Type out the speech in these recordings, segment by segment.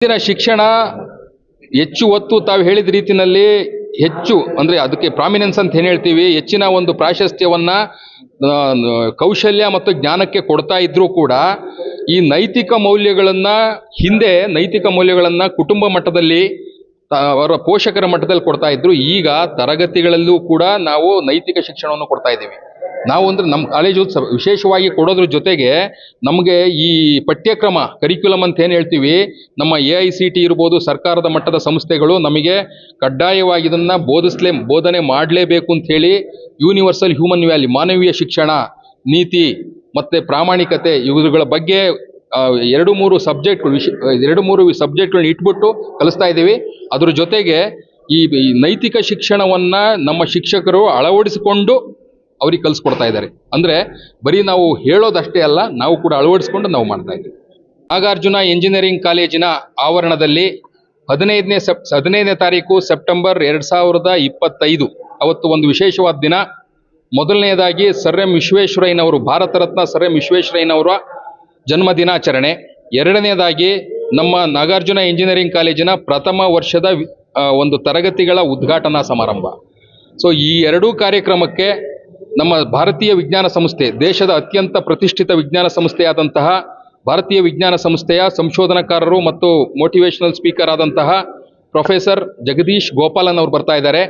ಇಂದಿನ ಶಿಕ್ಷಣ, ಹೆಚ್ಚು ಒತ್ತು ತಾವು ಹೇಳಿದ ರೀತಿನಲ್ಲಿ ಹೆಚ್ಚು, ಅಂದ್ರೆ ಅದಕ್ಕೆ ಪ್ರಾಮಿನೆನ್ಸ್ ಅಂತ ಏನು ಹೇಳ್ತೀವಿ, ಹೆಚ್ಚಿನ ಒಂದು ಪ್ರಾಶಸ್ತ್ಯವನ್ನ ಕೌಶಲ್ಯ ಮತ್ತು ಜ್ಞಾನಕ್ಕೆ ಕೊಡ್ತಾ ಇದ್ರೂ ಕೂಡ ಈ ನೈತಿಕ ಮೌಲ್ಯಗಳನ್ನು ಹಿಂದೆ, ನೈತಿಕ ಮೌಲ್ಯಗಳನ್ನು ಕುಟುಂಬ ಮಟ್ಟದಲ್ಲಿ ಅವರ ಪೋಷಕರ ಮಟ್ಟದಲ್ಲಿ ಕೊಡ್ತಾ ಇದ್ರು. ಈಗ ತರಗತಿಗಳಲ್ಲೂ ಕೂಡ ನಾವು ನೈತಿಕ ಶಿಕ್ಷಣವನ್ನು ಕೊಡ್ತಾ ಇದ್ದೀವಿ. ನಾವು ಅಂದ್ರೆ ನಮ್ಮ ಕಾಲೇಜು ವಿಶೇಷವಾಗಿ ಕೊಡೋದ್ರ ಜೊತೆಗೆ ನಮಗೆ ಈ ಪಠ್ಯಕ್ರಮ ಕರಿಕ್ಯುಲಮ್ ಅಂತ ಏನು ಹೇಳ್ತೀವಿ, ನಮ್ಮ ಎ ಐ ಸಿ ಟಿ ಇರ್ಬೋದು, ಸರ್ಕಾರದ ಮಟ್ಟದ ಸಂಸ್ಥೆಗಳು ನಮಗೆ ಕಡ್ಡಾಯವಾಗಿ ಇದನ್ನ ಬೋಧಿಸ್ಲೇ, ಬೋಧನೆ ಮಾಡಲೇಬೇಕು ಅಂತ ಹೇಳಿ ಯೂನಿವರ್ಸಲ್ ಹ್ಯೂಮನ್ ವ್ಯಾಲ್ಯೂ, ಮಾನವೀಯ ಶಿಕ್ಷಣ ನೀತಿ ಮತ್ತೆ ಪ್ರಾಮಾಣಿಕತೆ ಇವುಗಳ ಬಗ್ಗೆ ಎರಡು ಮೂರು ಸಬ್ಜೆಕ್ಟ್ಗಳು ಎರಡು ಮೂರು ಸಬ್ಜೆಕ್ಟ್ಗಳನ್ನ ಇಟ್ಬಿಟ್ಟು ಕಲಿಸ್ತಾ ಇದ್ದೀವಿ. ಅದ್ರ ಜೊತೆಗೆ ಈ ನೈತಿಕ ಶಿಕ್ಷಣವನ್ನು ನಮ್ಮ ಶಿಕ್ಷಕರು ಅಳವಡಿಸಿಕೊಂಡು ಅವ್ರಿಗೆ ಕಲಿಸ್ಕೊಡ್ತಾ ಇದ್ದಾರೆ. ಅಂದರೆ ಬರೀ ನಾವು ಹೇಳೋದಷ್ಟೇ ಅಲ್ಲ, ನಾವು ಕೂಡ ಅಳವಡಿಸ್ಕೊಂಡು ನಾವು ಮಾಡ್ತಾ ಇದ್ದೀವಿ. ನಾಗಾರ್ಜುನ ಇಂಜಿನಿಯರಿಂಗ್ ಕಾಲೇಜಿನ ಆವರಣದಲ್ಲಿ ಹದಿನೈದನೇ ಸೆಪ್, ಹದಿನೈದನೇ ತಾರೀಕು ಸೆಪ್ಟೆಂಬರ್ ಎರಡು ಸಾವಿರದ ಇಪ್ಪತ್ತೈದು, ಅವತ್ತು ಒಂದು ವಿಶೇಷವಾದ ದಿನ. ಮೊದಲನೆಯದಾಗಿ ಸರ್ ಎಂ ವಿಶ್ವೇಶ್ವರಯ್ಯನವರು, ಭಾರತ ರತ್ನ ಸರ್ ಎಂ ವಿಶ್ವೇಶ್ವರಯ್ಯನವರ ಜನ್ಮ ದಿನಾಚರಣೆ. ಎರಡನೇದಾಗಿ ನಮ್ಮ ನಾಗಾರ್ಜುನ ಇಂಜಿನಿಯರಿಂಗ್ ಕಾಲೇಜಿನ ಪ್ರಥಮ ವರ್ಷದ ಒಂದು ತರಗತಿಗಳ ಉದ್ಘಾಟನಾ ಸಮಾರಂಭ. ಸೊ, ಈ ಎರಡೂ ಕಾರ್ಯಕ್ರಮಕ್ಕೆ ನಮ್ಮ ಭಾರತೀಯ ವಿಜ್ಞಾನ ಸಂಸ್ಥೆ, ದೇಶದ ಅತ್ಯಂತ ಪ್ರತಿಷ್ಠಿತ ವಿಜ್ಞಾನ ಸಂಸ್ಥೆಯಾದಂತಹ ಭಾರತೀಯ ವಿಜ್ಞಾನ ಸಂಸ್ಥೆಯ ಸಂಶೋಧನಕಾರರು ಮತ್ತು ಮೋಟಿವೇಶನಲ್ ಸ್ಪೀಕರ್ ಆದಂತಹ ಪ್ರೊಫೆಸರ್ ಜಗದೀಶ್ ಗೋಪಾಲನ್ ಅವರು ಬರ್ತಾ ಇದ್ದಾರೆ.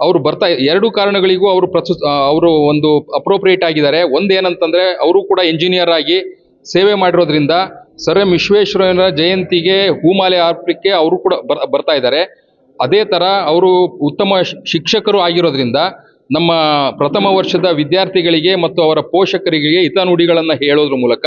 ಅವರು ಬರ್ತಾ, ಎರಡು ಕಾರಣಗಳಿಗೂ ಅವರು ಪ್ರಸ್ತುತ ಅವರು ಒಂದು ಅಪ್ರೋಪ್ರಿಯೇಟ್ ಆಗಿದ್ದಾರೆ. ಒಂದೇನಂತಂದ್ರೆ, ಅವರು ಕೂಡ ಇಂಜಿನಿಯರ್ ಆಗಿ ಸೇವೆ ಮಾಡಿರೋದ್ರಿಂದ ಸರ್ ಎಂ ವಿಶ್ವೇಶ್ವರಯ್ಯನ ಜಯಂತಿಗೆ ಹೂಮಾಲೆ ಅರ್ಪಕ್ಕೆ ಅವರು ಕೂಡ ಬರ್- ಬರ್ತಾ ಇದ್ದಾರೆ. ಅದೇ ಥರ ಅವರು ಉತ್ತಮ ಶಿಕ್ಷಕರು ಆಗಿರೋದ್ರಿಂದ ನಮ್ಮ ಪ್ರಥಮ ವರ್ಷದ ವಿದ್ಯಾರ್ಥಿಗಳಿಗೆ ಮತ್ತು ಅವರ ಪೋಷಕರಿಗೆ ಹಿತನುಡಿಗಳನ್ನು ಹೇಳೋದ್ರ ಮೂಲಕ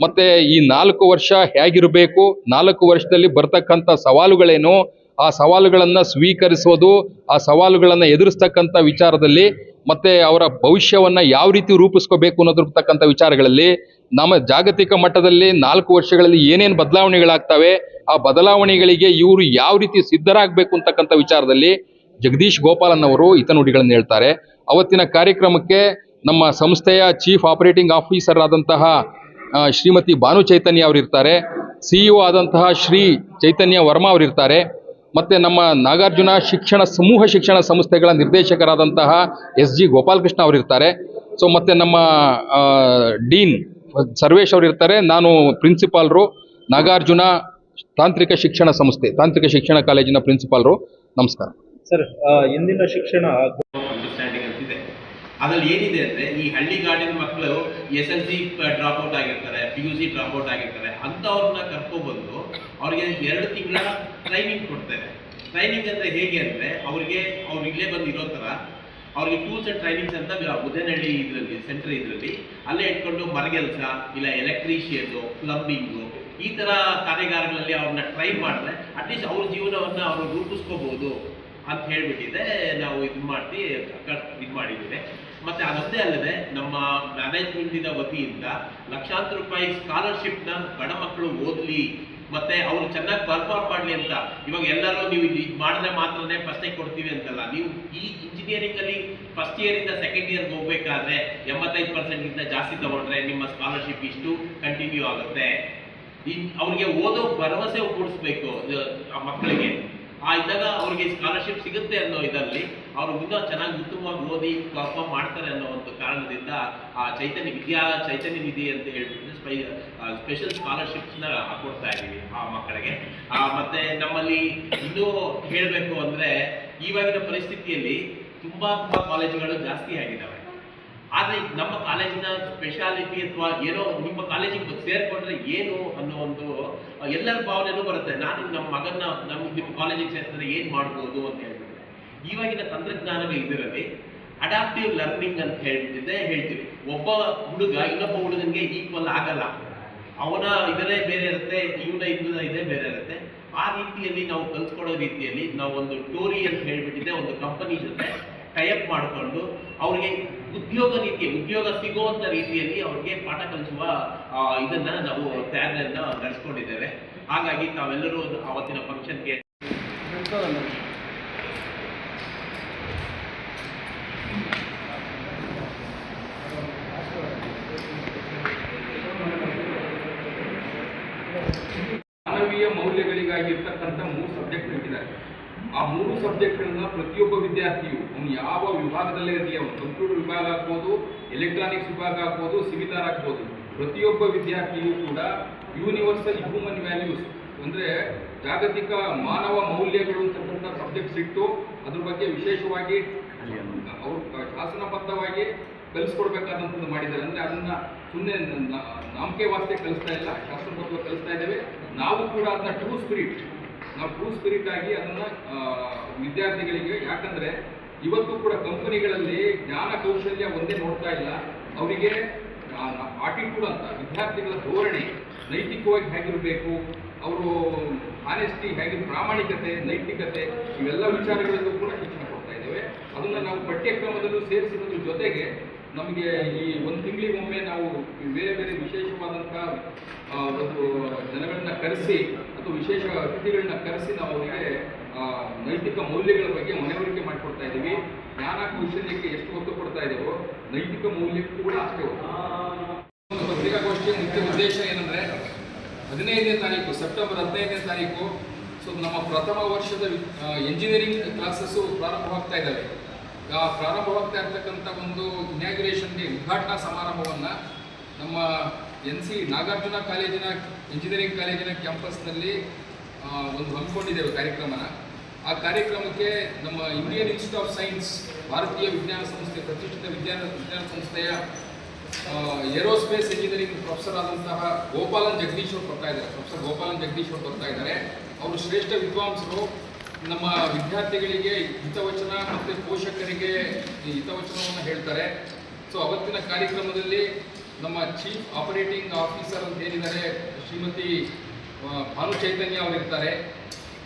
ಮತ್ತೆ ಈ ನಾಲ್ಕು ವರ್ಷ ಹೇಗಿರಬೇಕು, ನಾಲ್ಕು ವರ್ಷದಲ್ಲಿ ಬರ್ತಕ್ಕಂಥ ಸವಾಲುಗಳೇನು, ಆ ಸವಾಲುಗಳನ್ನು ಸ್ವೀಕರಿಸೋದು, ಆ ಸವಾಲುಗಳನ್ನು ಎದುರಿಸ್ತಕ್ಕಂಥ ವಿಚಾರದಲ್ಲಿ ಮತ್ತೆ ಅವರ ಭವಿಷ್ಯವನ್ನ ಯಾವ ರೀತಿ ರೂಪಿಸ್ಕೋಬೇಕು ಅನ್ನೋದಿರ್ತಕ್ಕಂಥ ವಿಚಾರಗಳಲ್ಲಿ ನಮ್ಮ ಜಾಗತಿಕ ಮಟ್ಟದಲ್ಲಿ ನಾಲ್ಕು ವರ್ಷಗಳಲ್ಲಿ ಏನೇನು ಬದಲಾವಣೆಗಳಾಗ್ತವೆ, ಆ ಬದಲಾವಣೆಗಳಿಗೆ ಇವರು ಯಾವ ರೀತಿ ಸಿದ್ಧರಾಗಬೇಕು ಅಂತಕ್ಕಂಥ ವಿಚಾರದಲ್ಲಿ ಜಗದೀಶ್ ಗೋಪಾಲನ್ ಅವರು ಹಿತನುಡಿಗಳನ್ನು ಹೇಳ್ತಾರೆ. ಅವತ್ತಿನ ಕಾರ್ಯಕ್ರಮಕ್ಕೆ ನಮ್ಮ ಸಂಸ್ಥೆಯ ಚೀಫ್ ಆಪರೇಟಿಂಗ್ ಆಫೀಸರ್ ಆದಂತಹ ಶ್ರೀಮತಿ ಭಾನು ಚೈತನ್ಯ ಅವರು ಇರ್ತಾರೆ. ಸಿಇಒ ಆದಂತಹ ಶ್ರೀ ಚೈತನ್ಯ ವರ್ಮಾ ಅವರು ಇರ್ತಾರೆ. ಮತ್ತೆ ನಮ್ಮ ನಾಗಾರ್ಜುನ ಶಿಕ್ಷಣ, ಸಮೂಹ ಶಿಕ್ಷಣ ಸಂಸ್ಥೆಗಳ ನಿರ್ದೇಶಕರಾದಂತಹ ಎಸ್ ಜಿ ಗೋಪಾಲಕೃಷ್ಣ ಅವರು ಇರ್ತಾರೆ. ಸೊ ಮತ್ತೆ ನಮ್ಮ ಡೀನ್ ಸರ್ವೇಶ್ ಅವರು ಇರ್ತಾರೆ ನಾನು ಪ್ರಿನ್ಸಿಪಾಲ್ರು ನಾಗಾರ್ಜುನ ತಾಂತ್ರಿಕ ಶಿಕ್ಷಣ ಸಂಸ್ಥೆ ತಾಂತ್ರಿಕ ಶಿಕ್ಷಣ ಕಾಲೇಜಿನ ಪ್ರಿನ್ಸಿಪಾಲ್ರು. ನಮಸ್ಕಾರ. ಸರ್ ಇಂದಿನ ಶಿಕ್ಷಣ ಅಂಡರ್ಸ್ಟ್ಯಾಂಡಿಂಗ್ ಅಂತಿದೆ ಅದ್ರಲ್ಲಿ ಏನಿದೆ ಅಂದ್ರೆ ಈ ಹಳ್ಳಿ ಗಾಡಿನ ಮಕ್ಕಳು S L C drop out ಆಗಿರ್ತಾರೆ P U C drop out ಆಗಿರ್ತಾರೆ ಅಂಥವ್ರನ್ನ ಕರ್ಕೊಬಂದು ಅವ್ರಿಗೆ ಎರಡು ತಿಂಗಳ ಟ್ರೈನಿಂಗ್ ಕೊಡ್ತಾರೆ. ಟ್ರೈನಿಂಗ್ ಅಂದ್ರೆ ಹೇಗೆ ಅಂದ್ರೆ ಅವ್ರಿಗೆ ಅವ್ರು ಇಲ್ಲೇ ಬಂದು ಇರೋ ಥರ ಅವ್ರಿಗೆ ಟೂಲ್ಸ್ ಸೆಟ್ ಟ್ರೈನಿಂಗ್ಸ್ ಅಂತ ಉದಯನಹಳ್ಳಿ ಇದರಲ್ಲಿ ಸೆಂಟರ್ ಇದರಲ್ಲಿ. ಅಲ್ಲೇ ಇಟ್ಕೊಂಡು ಮರಗೆಲ್ಸ, ಇಲ್ಲ ಎಲೆಕ್ಟ್ರಿಷಿಯನ್ ಪ್ಲಂಬಿಂಗು ಈ ತರ ಕಾರ್ಯಾಗಾರಗಳಲ್ಲಿ ಅವ್ರನ್ನ ಟ್ರೈ ಮಾಡಿದ್ರೆ ಅಟ್ಲೀಸ್ಟ್ ಅವ್ರ ಜೀವನವನ್ನ ಅವರು ರೂಪಿಸ್ಕೋಬಹುದು ಅಂತ ಹೇಳ್ಬಿಟ್ಟಿದೆ. ನಾವು ಇದು ಮಾಡಿ ಇದು ಮಾಡಿದ್ದೇವೆ ಮತ್ತೆ ಅದೊಂದೇ ಅಲ್ಲದೆ ನಮ್ಮ ಮ್ಯಾನೇಜ್ಮೆಂಟಿನ ವತಿಯಿಂದ ಲಕ್ಷಾಂತರ ರೂಪಾಯಿ ಸ್ಕಾಲರ್ಶಿಪ್ನ ಬಡ ಮಕ್ಕಳು ಓದಲಿ ಮತ್ತೆ ಅವ್ರು ಚೆನ್ನಾಗಿ ಪರ್ಫಾರ್ಮ್ ಮಾಡಲಿ ಅಂತ. ಇವಾಗ ಎಲ್ಲರೂ ನೀವು ಇದು ಮಾಡಿದ್ರೆ ಮಾತ್ರನೇ ಫಸ್ಟ್ ಕೊಡ್ತೀವಿ ಅಂತಲ್ಲ. ನೀವು ಈ ಇಂಜಿನಿಯರಿಂಗ್ ಅಲ್ಲಿ ಫಸ್ಟ್ ಇಯರ್ ಇಂದ ಸೆಕೆಂಡ್ ಇಯರ್ಗೆ ಹೋಗ್ಬೇಕಾದ್ರೆ ಎಂಬತ್ತೈದು ಪರ್ಸೆಂಟ್ ಗಿಂತ ಜಾಸ್ತಿ ತಗೊಂಡ್ರೆ ನಿಮ್ಮ ಸ್ಕಾಲರ್ಶಿಪ್ ಇಷ್ಟು ಕಂಟಿನ್ಯೂ ಆಗುತ್ತೆ. ಅವ್ರಿಗೆ ಓದೋ ಭರವಸೆ ಆ ಮಕ್ಕಳಿಗೆ. ಆ ಇದ್ದಾಗ ಅವ್ರಿಗೆ ಸ್ಕಾಲರ್ಶಿಪ್ ಸಿಗುತ್ತೆ ಅನ್ನೋ ಇದರಲ್ಲಿ ಅವರು ಇನ್ನೂ ಚೆನ್ನಾಗಿ ಉತ್ತಮವಾಗಿ ಓದಿ ಪರ್ಫಾರ್ಮ್ ಮಾಡ್ತಾರೆ ಅನ್ನೋ ಒಂದು ಕಾರಣದಿಂದ ಆ ಚೈತನ್ಯ ವಿದ್ಯಾ ಚೈತನ್ಯ ನಿಧಿ ಅಂತ ಹೇಳ್ಬಿಟ್ಟು ಸ್ಪೈ ಸ್ಪೆಷಲ್ ಸ್ಕಾಲರ್ಶಿಪ್ಸ್ನ ಕೊಡ್ತಾ ಇದ್ದೀವಿ ಆ ಮಕ್ಕಳಿಗೆ. ಮತ್ತೆ ನಮ್ಮಲ್ಲಿ ಇನ್ನೂ ಹೇಳಬೇಕು ಅಂದ್ರೆ ಇವಾಗಿನ ಪರಿಸ್ಥಿತಿಯಲ್ಲಿ ತುಂಬಾ ತುಂಬಾ ಕಾಲೇಜುಗಳು ಜಾಸ್ತಿ ಆಗಿದ್ದಾವೆ ಆದ್ರೆ ನಮ್ಮ ಕಾಲೇಜಿನ ಸ್ಪೆಷಾಲಿಟಿ ಅಥವಾ ಏನೋ ನಿಮ್ಮ ಕಾಲೇಜಿಗೆ ಸೇರಿಕೊಂಡ್ರೆ ಏನು ಅನ್ನೋ ಒಂದು ಎಲ್ಲರ ಭಾವನೆನೂ ಬರುತ್ತೆ. ನಾನು ನಮ್ಮ ಮಗನ ನಮ್ಮ ನಿಮ್ಮ ಕಾಲೇಜಿಗೆ ಸೇರಿಸಿದ್ರೆ ಏನ್ ಮಾಡ್ಬೋದು ಅಂತ ಹೇಳ್ಬಿಟ್ಟು ಇವಾಗಿನ ತಂತ್ರಜ್ಞಾನವೇ ಇದರಲ್ಲಿ ಅಡಾಪ್ಟಿವ್ ಲರ್ನಿಂಗ್ ಅಂತ ಹೇಳ್ತಿದ್ದೆ, ಹೇಳ್ತೀವಿ. ಒಬ್ಬ ಹುಡುಗ, ಇನ್ನೊಬ್ಬ ಹುಡುಗನಿಗೆ ಈಕ್ವಲ್ ಆಗಲ್ಲ. ಅವನ ಇದರೇ ಬೇರೆ ಇರುತ್ತೆ, ಇವನ ಇದ್ದ ಇದೇ ಬೇರೆ ಇರುತ್ತೆ. ಆ ರೀತಿಯಲ್ಲಿ ನಾವು ಕಲ್ಸ್ಕೊಡೋ ರೀತಿಯಲ್ಲಿ ನಾವು ಒಂದು ಟೋರಿ ಅಂತ ಹೇಳ್ಬಿಟ್ಟಿದ್ದೆ, ಒಂದು ಕಂಪನಿ ಜೊತೆ ಟೈಅಪ್ ಮಾಡಿಕೊಂಡು ಅವ್ರಿಗೆ ಉದ್ಯೋಗ ರೀತಿ, ಉದ್ಯೋಗ ಸಿಗುವಂತ ರೀತಿಯಲ್ಲಿ ಅವ್ರಿಗೆ ಪಾಠ ಕಲಿಸುವ ಇದನ್ನ ನಾವು ತಯಾರಿಯನ್ನು ನಡೆಸ್ಕೊಂಡಿದ್ದೇವೆ. ಹಾಗಾಗಿ ತಾವೆಲ್ಲರೂ ಅವತ್ತಿನ ಫಂಕ್ಷನ್ಗೆ ಮಾನವೀಯ ಮೌಲ್ಯಗಳಿಗಾಗಿ ಇರ್ತಕ್ಕಂಥ ಮೂರು ಸಬ್ಜೆಕ್ಟ್ ಇಟ್ಟಿದ್ದಾರೆ ಆ ಮೂರು ಸಬ್ಜೆಕ್ಟ್ಗಳನ್ನ ಪ್ರತಿಯೊಬ್ಬ ವಿದ್ಯಾರ್ಥಿಯು ಅವನು ಯಾವ ವಿಭಾಗದಲ್ಲೇ ಇರಲಿ ಅವನು ಕಂಪ್ಯೂಟರ್ ವಿಭಾಗ ಆಗ್ಬೋದು ಎಲೆಕ್ಟ್ರಾನಿಕ್ಸ್ ವಿಭಾಗ ಆಗ್ಬೋದು ಸಿವಿಲ್ ಆಗ್ಬೋದು ಪ್ರತಿಯೊಬ್ಬ ವಿದ್ಯಾರ್ಥಿಯು ಕೂಡ ಯೂನಿವರ್ಸಲ್ ಹ್ಯೂಮನ್ ವ್ಯಾಲ್ಯೂಸ್ ಅಂದ್ರೆ ಜಾಗತಿಕ ಮಾನವ ಮೌಲ್ಯಗಳು ಅಂತಕ್ಕಂಥ ಸಬ್ಜೆಕ್ಟ್ಸ್ ಇಟ್ಟು ಅದ್ರ ಬಗ್ಗೆ ವಿಶೇಷವಾಗಿ ಅವರು ಶಾಸನಬದ್ಧವಾಗಿ ಕಲಿಸ್ಕೊಡ್ಬೇಕಾದಂಥದ್ದು ಮಾಡಿದ್ದಾರೆ. ಅಂದರೆ ಅದನ್ನು ಸುಮ್ಮನೆ ನಾಮಕೆ ವಾಸ್ತೆ ಕಲಿಸ್ತಾ ಇಲ್ಲ ಶಾಸ್ತ್ರಬದ್ಧವಾಗಿ ಕಲಿಸ್ತಾ ಇದ್ದೇವೆ. ನಾವು ಕೂಡ ಅದನ್ನ ಟ್ರೂ ಸ್ಪಿರಿಟ್ ನಾವು ಟ್ರೂ ಸ್ಪಿರಿಟ್ ಆಗಿ ಅದನ್ನು ವಿದ್ಯಾರ್ಥಿಗಳಿಗೆ, ಯಾಕಂದರೆ ಇವತ್ತು ಕೂಡ ಕಂಪನಿಗಳಲ್ಲಿ ಜ್ಞಾನ ಕೌಶಲ್ಯ ಒಂದೇ ನೋಡ್ತಾ ಇಲ್ಲ. ಅವರಿಗೆ ಆಟಿಟ್ಯೂಡ್ ಅಂತ, ವಿದ್ಯಾರ್ಥಿಗಳ ಧೋರಣೆ ನೈತಿಕವಾಗಿ ಹೇಗಿರಬೇಕು, ಅವರು ಆನೆಸ್ಟಿ ಹೇಗೆ ಪ್ರಾಮಾಣಿಕತೆ, ನೈತಿಕತೆ, ಇವೆಲ್ಲ ವಿಚಾರಗಳಲ್ಲೂ ಕೂಡ ಶಿಕ್ಷಣ ಕೊಡ್ತಾ ಇದ್ದೇವೆ. ಅದನ್ನು ನಾವು ಪಠ್ಯಕ್ರಮದಲ್ಲೂ ಸೇರಿಸಿರೋದ್ರ ಜೊತೆಗೆ ನಮಗೆ ಈ ಒಂದು ತಿಂಗಳಿಗೊಮ್ಮೆ ನಾವು ಬೇರೆ ಬೇರೆ ವಿಶೇಷವಾದಂತಹ ಆ, ಒಂದು ಜನಗಳನ್ನ ಕರೆಸಿ ಅಥವಾ ವಿಶೇಷ ಅತಿಥಿಗಳನ್ನ ಕರೆಸಿ ನಾವು ಅವರಿಗೆ ನೈತಿಕ ಮೌಲ್ಯಗಳ ಬಗ್ಗೆ ಮನವರಿಕೆ ಮಾಡಿಕೊಡ್ತಾ ಇದ್ದೀವಿ ಜ್ಞಾನ ಕೌಶಲ್ಯಕ್ಕೆ ಎಷ್ಟು ಒತ್ತು ಕೊಡ್ತಾ ಇದ್ದೇವೋ ನೈತಿಕ ಮೌಲ್ಯಕ್ಕೂ ಕೂಡ ಅಷ್ಟೇ ಒಂದು ಪತ್ರಿಕಾಗೋಷ್ಠಿಯ ಮುಖ್ಯ ಉದ್ದೇಶ ಏನಂದ್ರೆ ಹದಿನೈದನೇ ತಾರೀಕು ಸೆಪ್ಟೆಂಬರ್ ಹದಿನೈದನೇ ತಾರೀಕು ಸೊ ನಮ್ಮ ಪ್ರಥಮ ವರ್ಷದ ಇಂಜಿನಿಯರಿಂಗ್ ಕ್ಲಾಸಸ್ಸು ಪ್ರಾರಂಭವಾಗ್ತಾ ಇದ್ದಾವೆ. ಪ್ರಾರಂಭವಾಗ್ತಾ ಇರ್ತಕ್ಕಂಥ ಒಂದು ಇನ್ಯಾಗ್ರೇಷನ್ಗೆ ಉದ್ಘಾಟನಾ ಸಮಾರಂಭವನ್ನು ನಮ್ಮ ಎನ್ ಸಿ ನಾಗಾರ್ಜುನ ಕಾಲೇಜಿನ ಇಂಜಿನಿಯರಿಂಗ್ ಕಾಲೇಜಿನ ಕ್ಯಾಂಪಸ್ನಲ್ಲಿ ಒಂದು ಹಮ್ಮಿಕೊಂಡಿದ್ದೇವೆ ಕಾರ್ಯಕ್ರಮನ. ಆ ಕಾರ್ಯಕ್ರಮಕ್ಕೆ ನಮ್ಮ ಇಂಡಿಯನ್ ಇನ್ಸ್ಟಿಟ್ಯೂಟ್ ಆಫ್ ಸೈನ್ಸ್ ಭಾರತೀಯ ವಿಜ್ಞಾನ ಸಂಸ್ಥೆ, ಪ್ರತಿಷ್ಠಿತ ವಿಜ್ಞಾನ ವಿಜ್ಞಾನ ಸಂಸ್ಥೆಯ ಏರೋಸ್ಪೇಸ್ ಇಂಜಿನಿಯರಿಂಗ್ ಪ್ರೊಫೆಸರ್ ಆದಂತಹ ಗೋಪಾಲನ್ ಜಗದೀಶ್ ಅವರು ಬರ್ತಾ ಇದ್ದಾರೆ. ಪ್ರೊಫೆಸರ್ ಗೋಪಾಲನ್ ಜಗದೀಶ್ ಅವರು ಬರ್ತಾ ಇದ್ದಾರೆ. ಅವರು ಶ್ರೇಷ್ಠ ವಿದ್ವಾಂಸರು. ನಮ್ಮ ವಿದ್ಯಾರ್ಥಿಗಳಿಗೆ ಹಿತವಚನ ಮತ್ತು ಪೋಷಕರಿಗೆ ಈ ಹಿತವಚನವನ್ನು ಹೇಳ್ತಾರೆ. ಸೊ ಅವತ್ತಿನ ಕಾರ್ಯಕ್ರಮದಲ್ಲಿ ನಮ್ಮ ಚೀಫ್ ಆಪರೇಟಿಂಗ್ ಆಫೀಸರ್ ಅಂತ ಏನಿದ್ದಾರೆ, ಶ್ರೀಮತಿ ಭಾನು ಚೈತನ್ಯ ಅವರಿರ್ತಾರೆ.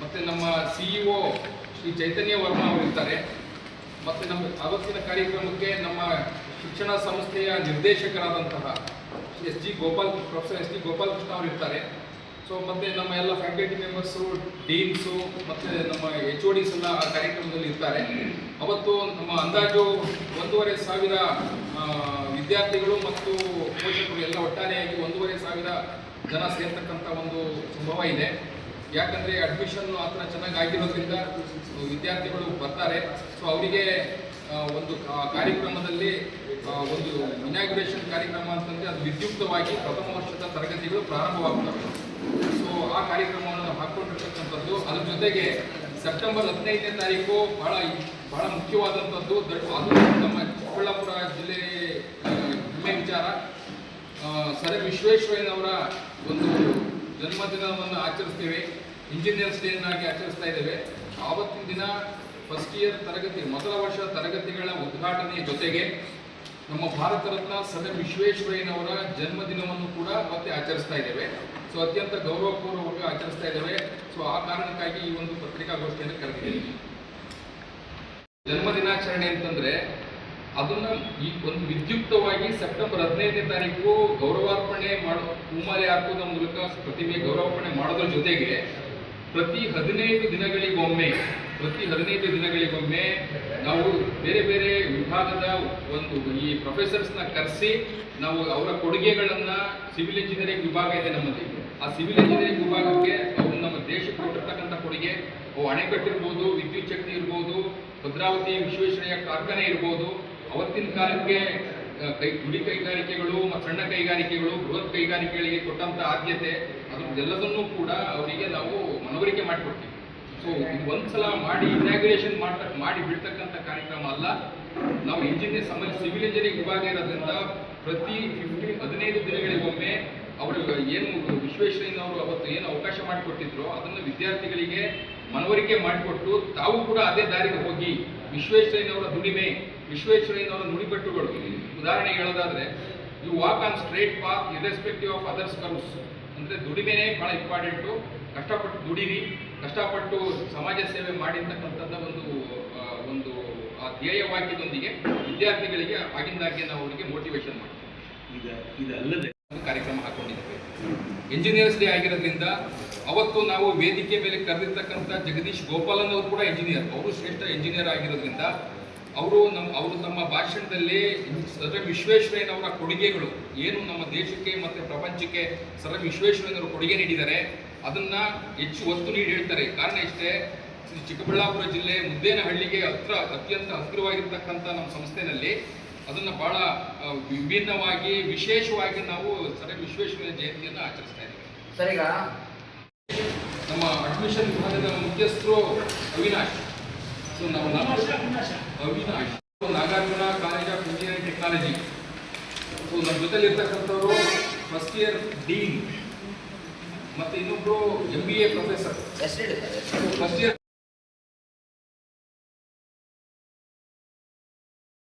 ಮತ್ತು ನಮ್ಮ C E O Shri Chaitanya Varma ಅವರಿರ್ತಾರೆ. ಮತ್ತು ನಮ್ಮ ಅವತ್ತಿನ ಕಾರ್ಯಕ್ರಮಕ್ಕೆ ನಮ್ಮ ಶಿಕ್ಷಣ ಸಂಸ್ಥೆಯ ನಿರ್ದೇಶಕರಾದಂತಹ S G Gopal, professor S G Gopalakrishna ಅವರಿರ್ತಾರೆ. So ಮತ್ತೆ ನಮ್ಮ ಎಲ್ಲ ಫ್ಯಾಕಲ್ಟಿ ಮೆಂಬರ್ಸು ಡೀನ್ಸು ಮತ್ತು ನಮ್ಮ ಎಚ್ ಓ ಡಿಸ್ ಎಲ್ಲ ಆ ಕಾರ್ಯಕ್ರಮದಲ್ಲಿ ಇರ್ತಾರೆ. ಅವತ್ತು ನಮ್ಮ ಅಂದಾಜು ಒಂದೂವರೆ ಸಾವಿರ ವಿದ್ಯಾರ್ಥಿಗಳು ಮತ್ತು ಪೋಷಕರು ಎಲ್ಲ ಒಟ್ಟಾರೆಯಾಗಿ ಒಂದೂವರೆ ಸಾವಿರ ಜನ ಸೇರ್ತಕ್ಕಂಥ ಒಂದು ಸಂಭವ ಇದೆ. ಯಾಕಂದರೆ ಅಡ್ಮಿಷನ್ ಆ ಥರ ಚೆನ್ನಾಗಿ ಆಗಿರೋದ್ರಿಂದ ವಿದ್ಯಾರ್ಥಿಗಳು ಬರ್ತಾರೆ. ಸೊ ಅವರಿಗೆ ಒಂದು ಕಾರ್ಯಕ್ರಮದಲ್ಲಿ ಒಂದು ಇನಾಗ್ರೇಷನ್ ಕಾರ್ಯಕ್ರಮ ಅಂತಂದರೆ ಅದು ವಿದ್ಯುಕ್ತವಾಗಿ ಪ್ರಥಮ ವರ್ಷದ ತರಗತಿಗಳು ಪ್ರಾರಂಭವಾಗ್ತವೆ. ಸೊ ಆ ಕಾರ್ಯಕ್ರಮವನ್ನು ಹಾಕ್ಕೊಂಡಿರ್ತಕ್ಕಂಥದ್ದು ಅದ್ರ ಜೊತೆಗೆ ಸೆಪ್ಟೆಂಬರ್ ಹದಿನೈದನೇ ತಾರೀಕು ಬಹಳ ಬಹಳ ಮುಖ್ಯವಾದಂಥದ್ದು ಅದು ನಮ್ಮ ಚಿಕ್ಕಬಳ್ಳಾಪುರ ಜಿಲ್ಲೆ ಹೆಮ್ಮೆ ವಿಚಾರ. ಸರ್ ವಿಶ್ವೇಶ್ವರಯ್ಯನವರ ಒಂದು ಜನ್ಮದಿನವನ್ನು ಆಚರಿಸ್ತೇವೆ. ಇಂಜಿನಿಯರ್ಸ್ ಡೇನಾಗಿ ಆಚರಿಸ್ತಾ ಇದ್ದೇವೆ. ಆವತ್ತಿನ ದಿನ ಫಸ್ಟ್ ಇಯರ್ ತರಗತಿ, ಮೊದಲ ವರ್ಷ ತರಗತಿಗಳ ಉದ್ಘಾಟನೆಯ ಜೊತೆಗೆ ನಮ್ಮ ಭಾರತ ರತ್ನ ಸರ್ ವಿಶ್ವೇಶ್ವರಯ್ಯನವರ ಜನ್ಮದಿನವನ್ನು ಕೂಡ ಮತ್ತೆ ಆಚರಿಸ್ತಾ ಇದ್ದೇವೆ. ಸೊ ಅತ್ಯಂತ ಗೌರವಪೂರ್ವಕವಾಗಿ ಆಚರಿಸ್ತಾ ಇದ್ದೇವೆ. ಸೊ ಆ ಕಾರಣಕ್ಕಾಗಿ ಈ ಒಂದು ಪತ್ರಿಕಾಗೋಷ್ಠಿಯನ್ನು ಕರೆದಿದ್ದೇವೆ ಜನ್ಮದಿನಾಚರಣೆ ಅಂತಂದ್ರೆ ಅದನ್ನ ಈ ಒಂದು ವಿದ್ಯುಕ್ತವಾಗಿ ಸೆಪ್ಟೆಂಬರ್ ಹದಿನೈದನೇ ತಾರೀಕು ಗೌರವಾರ್ಪಣೆ ಮಾಡೋ, ಹೂಮಾಲೆ ಹಾಕೋದ್ರ ಮೂಲಕ ಪ್ರತಿಮೆ ಗೌರವಾರ್ಪಣೆ ಮಾಡೋದ್ರ ಜೊತೆಗೆ ಪ್ರತಿ ಹದಿನೈದು ದಿನಗಳಿಗೊಮ್ಮೆ, ಪ್ರತಿ ಹದಿನೈದು ದಿನಗಳಿಗೊಮ್ಮೆ ನಾವು ಬೇರೆ ಬೇರೆ ವಿಭಾಗದ ಒಂದು ಈ ಪ್ರೊಫೆಸರ್ಸ್ನ ಕರೆಸಿ ನಾವು ಅವರ ಕೊಡುಗೆಗಳನ್ನು ಸಿವಿಲ್ ಇಂಜಿನಿಯರಿಂಗ್ ವಿಭಾಗ ಇದೆ ನಮ್ಮಲ್ಲಿ ಆ ಸಿವಿಲ್ ಇಂಜಿನಿಯರಿಂಗ್ ವಿಭಾಗಕ್ಕೆ ಅವರು ನಮ್ಮ ದೇಶಕ್ಕೆ ಕೊಟ್ಟಿರ್ತಕ್ಕಂಥ ಕೊಡುಗೆ. ಅವು ಅಣೆಕಟ್ಟಿರ್ಬೋದು, ವಿದ್ಯುತ್ ಶಕ್ತಿ ಇರ್ಬೋದು, ಭದ್ರಾವತಿ ವಿಶ್ವೇಶ್ವರಯ್ಯ ಕಾರ್ಖಾನೆ ಇರ್ಬೋದು. ಅವತ್ತಿನ ಕಾಲಕ್ಕೆ ಕೈ, ಗುಡಿ ಕೈಗಾರಿಕೆಗಳು ಮತ್ತು ಸಣ್ಣ ಕೈಗಾರಿಕೆಗಳು, ಬೃಹತ್ ಕೈಗಾರಿಕೆಗಳಿಗೆ ಕೊಟ್ಟಂತ ಆದ್ಯತೆ, ಅದರದ್ದೆಲ್ಲದನ್ನೂ ಕೂಡ ಅವರಿಗೆ ನಾವು ಮನವರಿಕೆ ಮಾಡಿಕೊಡ್ತೀವಿ. ಸೊ ಇದು ಒಂದ್ಸಲ ಮಾಡಿ ಇನಾಗ್ರೇಷನ್ ಮಾಡ್ತ, ಮಾಡಿ ಬಿಡ್ತಕ್ಕಂಥ ಕಾರ್ಯಕ್ರಮ ಅಲ್ಲ. ನಾವು ಇಂಜಿನಿಯರ್ ಸಮಯ ಸಿವಿಲ್ ಇಂಜಿನಿಯರಿಂಗ್ ವಿಭಾಗ ಇರೋದ್ರಿಂದ ಪ್ರತಿ ಫಿಫ್ಟೀನ್ ಹದಿನೈದು ದಿನಗಳಿಗೊಮ್ಮೆ ಅವರು ಏನು ವಿಶ್ವೇಶ್ವರಯ್ಯನವರು ಅವತ್ತು ಏನು ಅವಕಾಶ ಮಾಡಿಕೊಟ್ಟಿದ್ರು ಅದನ್ನು ವಿದ್ಯಾರ್ಥಿಗಳಿಗೆ ಮನವರಿಕೆ ಮಾಡಿಕೊಟ್ಟು ತಾವು ಕೂಡ ಅದೇ ದಾರಿಗೆ ಹೋಗಿ ವಿಶ್ವೇಶ್ವರಯ್ಯನವರ ದುಡಿಮೆ, ವಿಶ್ವೇಶ್ವರಯ್ಯನವರ ನುಡಿಪಟ್ಟುಗಳು ಉದಾಹರಣೆ ಹೇಳೋದಾದ್ರೆ you walk on straight path irrespective of others curves ಅಂದರೆ ದುಡಿಮೆನೇ ಭಾಳ ಇಂಪಾರ್ಟೆಂಟು ಕಷ್ಟಪಟ್ಟು ದುಡಿರಿ, ಕಷ್ಟಪಟ್ಟು ಸಮಾಜ ಸೇವೆ ಮಾಡಿ ಅಂತಕ್ಕಂಥದ್ದು ಒಂದು ಒಂದು, ಆ ಧ್ಯೇಯ ವಾಕ್ಯದೊಂದಿಗೆ ವಿದ್ಯಾರ್ಥಿಗಳಿಗೆ ಆಗಿಂದಾಗೆ ನಾವು ಅವರಿಗೆ ಮೋಟಿವೇಶನ್ ಮಾಡ್ತೀವಿ. ಇದಲ್ಲದೆ ಕಾರ್ಯಕ್ರಮ ಹಾಕೊಂಡಿದ್ದೇವೆ. ಇಂಜಿನಿಯರ್ಸ್ ಡೇ ಆಗಿರೋದ್ರಿಂದ ಅವತ್ತು ನಾವು ವೇದಿಕೆ ಮೇಲೆ ಕರೆದಿರ್ತಕ್ಕಂಥ ಜಗದೀಶ್ ಗೋಪಾಲನ್ ಅವರು ಕೂಡ ಇಂಜಿನಿಯರ್ ಅವರು ಶ್ರೇಷ್ಠ ಇಂಜಿನಿಯರ್ ಆಗಿರೋದ್ರಿಂದ ಅವರು ನಮ್ಮ, ಅವರು ತಮ್ಮ ಭಾಷಣದಲ್ಲಿ ಸರ್ ವಿಶ್ವೇಶ್ವರಯ್ಯನವರ ಕೊಡುಗೆಗಳು, ಏನು ನಮ್ಮ ದೇಶಕ್ಕೆ ಮತ್ತು ಪ್ರಪಂಚಕ್ಕೆ ಸರ್ ವಿಶ್ವೇಶ್ವರಯ್ಯನವರು ಕೊಡುಗೆ ನೀಡಿದ್ದಾರೆ, ಅದನ್ನ ಹೆಚ್ಚು ಒತ್ತು ನೀಡಿ ಹೇಳ್ತಾರೆ. ಕಾರಣ ಇಷ್ಟೇ ಚಿಕ್ಕಬಳ್ಳಾಪುರ ಜಿಲ್ಲೆ ಮುದ್ದೇನಹಳ್ಳಿಗೆ ಹತ್ರ ಅತ್ಯಂತ ಹತ್ತಿರವಾಗಿರ್ತಕ್ಕಂಥ ನಮ್ಮ ಸಂಸ್ಥೆನಲ್ಲಿ ಅದನ್ನ ಬಹಳ ವಿಭಿನ್ನವಾಗಿ ವಿಶೇಷವಾಗಿ ನಾವು ಸರ್ ವಿಶ್ವೇಶ್ವರ ವಿಶ್ವೇಶ್ವರಯ್ಯ ಜಯಂತಿಯನ್ನು ಆಚರಿಸ್ತಾ ಇದ್ದೀವಿ. ಸರ್ ಈಗ ನಮ್ಮ ಅಡ್ಮಿಷನ್ ವಿಭಾಗದ ಮುಖ್ಯಸ್ಥರು ಅವಿನಾಶ್. ಸೊ ನಾವು Avinash. Nagarjuna college of engineering technology. So ನಮ್ಮ ಜೊತೆಲಿ ಇರ್ತಕ್ಕಂಥವ್ರು ಫಸ್ಟ್ ಇಯರ್ ಡೀನ್. ಮತ್ತು ಇನ್ನೊಬ್ಬರು M B A professor. First year